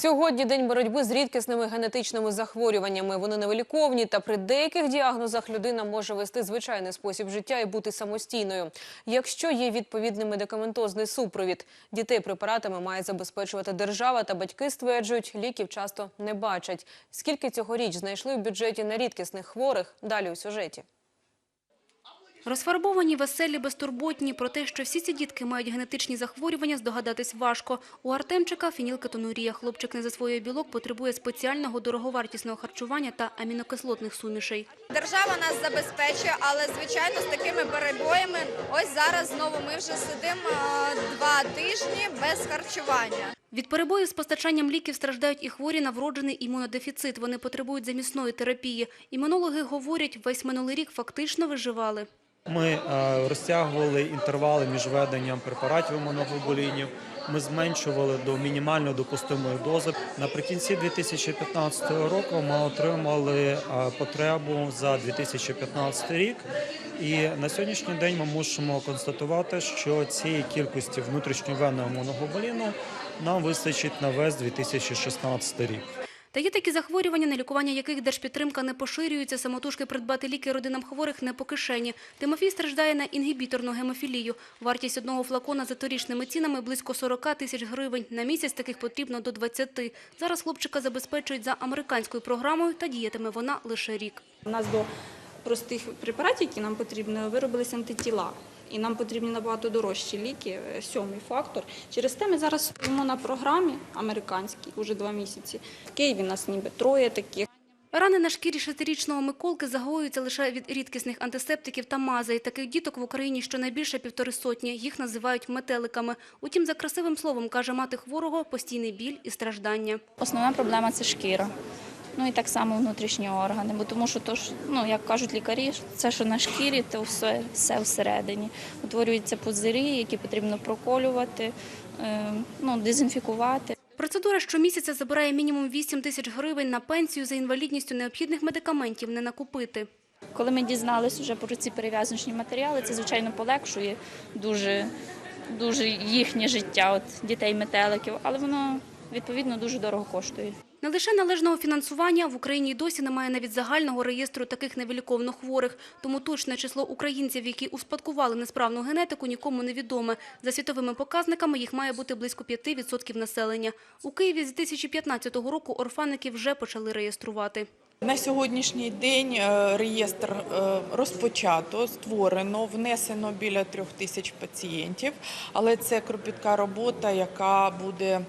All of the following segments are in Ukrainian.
Сьогодні день боротьби з рідкісними генетичними захворюваннями. Вони невиліковні, та при деяких діагнозах людина може вести звичайний спосіб життя і бути самостійною. Якщо є відповідний медикаментозний супровід, дітей препаратами має забезпечувати держава, та батьки стверджують, ліків часто не бачать. Скільки цьогоріч знайшли в бюджеті на рідкісних хворих? Далі у сюжеті. Розфарбовані, веселі, безтурботні. Про те, що всі ці дітки мають генетичні захворювання, здогадатись важко. У Артемчика фенілкетонурія. Хлопчик не засвоює білок, потребує спеціального дороговартісного харчування та амінокислотних сумішей. Держава нас забезпечує, але звичайно з такими перебоями. Ось зараз знову ми вже сидимо е, два тижні без харчування. Від перебою з постачанням ліків страждають і хворі на вроджений імунодефіцит. Вони потребують замісної терапії. Імунологи говорять, весь минулий рік фактично виживали. Ми е, розтягували інтервали між введенням препаратів імуноглобулінів. Ми зменшували до мінімально допустимої дози. Наприкінці 2015 року ми отримали е, потребу за 2015 рік. І на сьогоднішній день ми мусимо констатувати, що цієї кількості внутрішньовенного імуноглобуліну нам вистачить на весь 2016 рік. Та є такі захворювання, на лікування яких держпідтримка не поширюється, самотужки придбати ліки родинам хворих не по кишені. Тимофій страждає на інгібіторну гемофілію. Вартість одного флакона за торічними цінами близько 40 тисяч гривень. На місяць таких потрібно до 20. Зараз хлопчика забезпечують за американською програмою та діятиме вона лише рік. У нас до простих препаратів, які нам потрібні, виробилися антитіла. І нам потрібні набагато дорожчі ліки, е, сьомий фактор. Через те ми зараз стоїмо на програмі американській уже два місяці. В Києві нас ніби троє таких. Рани на шкірі шестирічного Миколки загоюються лише від рідкісних антисептиків та мазей. Таких діток в Україні щонайбільше півтори сотні. Їх називають метеликами. Утім, за красивим словом, каже мати хворого, постійний біль і страждання. Основна проблема це шкіра. Ну і так само внутрішні органи, бо тому що то ж, ну як кажуть лікарі, це що на шкірі, то все, все всередині. Утворюються пузирі, які потрібно проколювати, е, ну, дезінфікувати. Процедура щомісяця забирає мінімум 8 тисяч гривень на пенсію за інвалідністю необхідних медикаментів не накупити. Коли ми дізналися вже про ці перев'язочні матеріали, це звичайно полегшує дуже, дуже їхнє життя, от дітей метеликів, але воно відповідно дуже дорого коштує. Не лише належного фінансування в Україні й досі немає навіть загального реєстру таких невиліковно хворих. Тому точне число українців, які успадкували несправну генетику, нікому не відоме. За світовими показниками їх має бути близько 5% населення. У Києві з 2015 року орфаники вже почали реєструвати. На сьогоднішній день е, реєстр е, розпочато, створено, внесено біля трьох тисяч пацієнтів, але це кропітка робота, яка буде,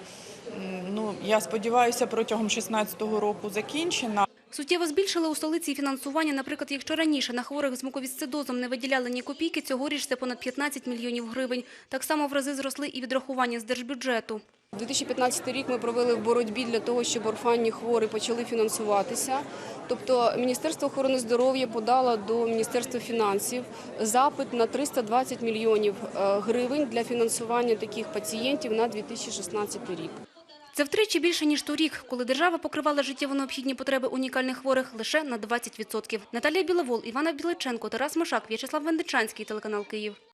ну я сподіваюся, протягом 2016 року закінчена. Суттєво збільшили у столиці фінансування. Наприклад, якщо раніше на хворих з муковісцидозом не виділяли ні копійки, цьогоріч це понад 15 мільйонів гривень. Так само в рази зросли і відрахування з держбюджету. 2015 рік ми провели в боротьбі для того, щоб орфанні хворі почали фінансуватися. Тобто Міністерство охорони здоров'я подало до Міністерства фінансів запит на 320 мільйонів е, гривень для фінансування таких пацієнтів на 2016 рік. Це втричі більше, ніж торік, коли держава покривала життєво необхідні потреби унікальних хворих лише на 20%. Наталія Біловол, Івана Біличенко, Тарас Мишак, В'ячеслав Вендичанський, телеканал Київ.